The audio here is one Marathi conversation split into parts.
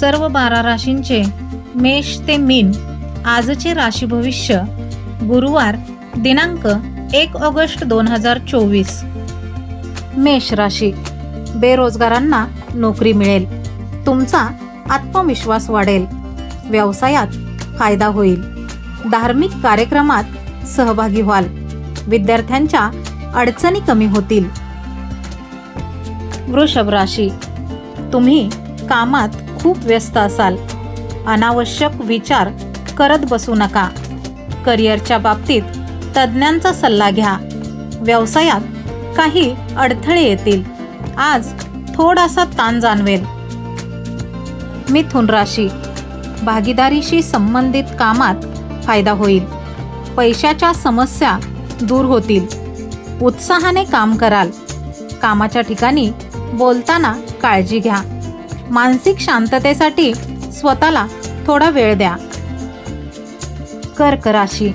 सर्व बारा राशींचे मेष ते मीन आजचे राशी भविष्य गुरुवार दिनांक एक ऑगस्ट दोन हजार चोवीस. मेष राशी. बेरोजगारांना नोकरी मिळेल. तुमचा आत्मविश्वास वाढेल. व्यवसायात फायदा होईल. धार्मिक कार्यक्रमात सहभागी व्हाल. विद्यार्थ्यांच्या अडचणी कमी होतील. वृषभ राशी. तुम्ही कामात खूप व्यस्त असाल. अनावश्यक विचार करत बसू नका. करिअरच्या बाबतीत तज्ज्ञांचा सल्ला घ्या. व्यवसायात काही अडथळे येतील. आज थोडासा ताण जाणवेल. मिथुन राशी. भागीदारीशी संबंधित कामात फायदा होईल. पैशाच्या समस्या दूर होतील. उत्साहाने काम कराल. कामाच्या ठिकाणी बोलताना काळजी घ्या. मानसिक शांततेसाठी स्वतःला थोडा वेळ द्या. कर्क राशी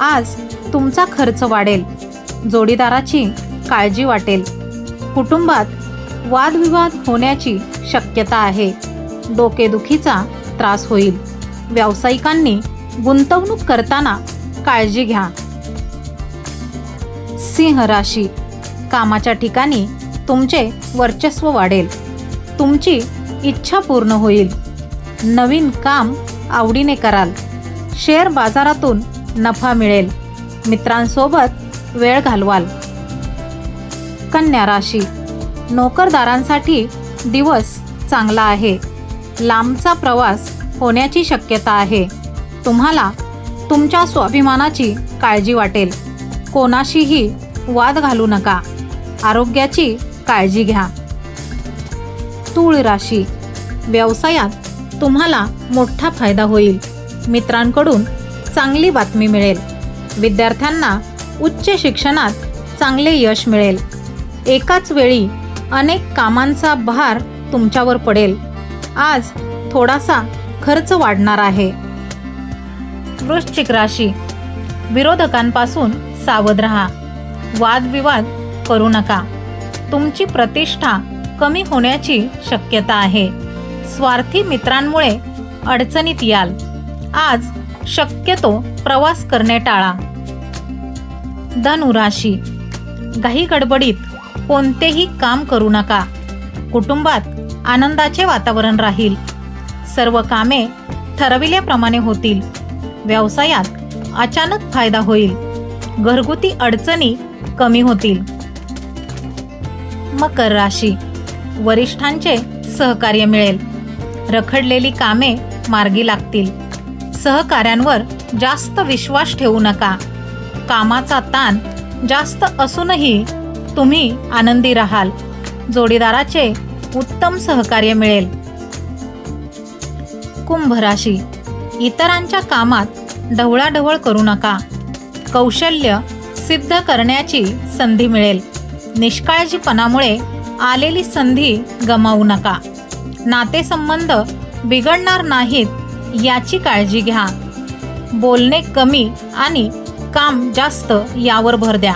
आज तुमचा खर्च वाढेल. जोडीदाराची काळजी वाटेल. कुटुंबात वादविवाद होण्याची शक्यता आहे. डोकेदुखीचा त्रास होईल. व्यावसायिकांनी गुंतवणूक करताना काळजी घ्या. सिंह राशी. कामाच्या ठिकाणी तुमचे वर्चस्व वाढेल. तुमची इच्छा पूर्ण होईल. नवीन काम आवडीने कराल. शेअर बाजारातून नफा मिळेल. मित्रांसोबत वेळ घालवाल. कन्या राशी. नोकरदारांसाठी दिवस चांगला आहे. लांबचा प्रवास होण्याची शक्यता आहे. तुम्हाला तुमच्या स्वाभिमानाची काळजी वाटेल. कोणाशीही वाद घालू नका. आरोग्याची काळजी घ्या. तूळ राशी. व्यवसायात तुम्हाला मोठा फायदा होईल. मित्रांकडून चांगली बातमी मिळेल. विद्यार्थ्यांना उच्च शिक्षणात चांगले यश मिळेल. एकाच वेळी अनेक कामांचा भार तुमच्यावर पडेल. आज थोडासा खर्च वाढणार आहे. वृश्चिक राशी. विरोधकांपासून सावध राहा. वादविवाद करू नका. तुमची प्रतिष्ठा कमी होण्याची शक्यता आहे. स्वार्थी मित्रांमुळे अडचणीत याल. आज शक्यतो प्रवास करणे टाळा. धनुराशी. घाई गडबडीत कोणतेही काम करू नका. कुटुंबात आनंदाचे वातावरण राहील. सर्व कामे ठरविल्याप्रमाणे होतील. व्यवसायात अचानक फायदा होईल. घरगुती अडचणी कमी होतील. मकर राशी. वरिष्ठांचे सहकार्य मिळेल. रखडलेली कामे मार्गी लागतील. सहकाऱ्यांवर जास्त विश्वास ठेवू नका. कामाचा ताण जास्त असूनही तुम्ही आनंदी राहाल. जोडीदाराचे उत्तम सहकार्य मिळेल. कुंभ राशी. इतरांच्या कामात ढवळाढवळ करू नका. कौशल्य सिद्ध करण्याची संधी मिळेल. निष्काळजीपणामुळे आलेली संधी गमावू नका. नातेसंबंध बिघडणार नाहीत याची काळजी घ्या. बोलणे कमी आणि काम जास्त यावर भर द्या.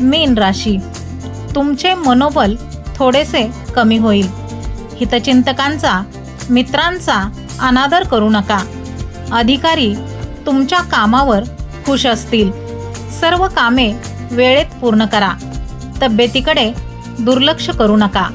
मीन राशी. तुमचे मनोबल थोडेसे कमी होईल. हितचिंतकांचा मित्रांचा अनादर करू नका. अधिकारी तुमच्या कामावर खुश असतील. सर्व कामे वेळेत पूर्ण करा. तब्येतीकडे दुर्लक्ष करू नका.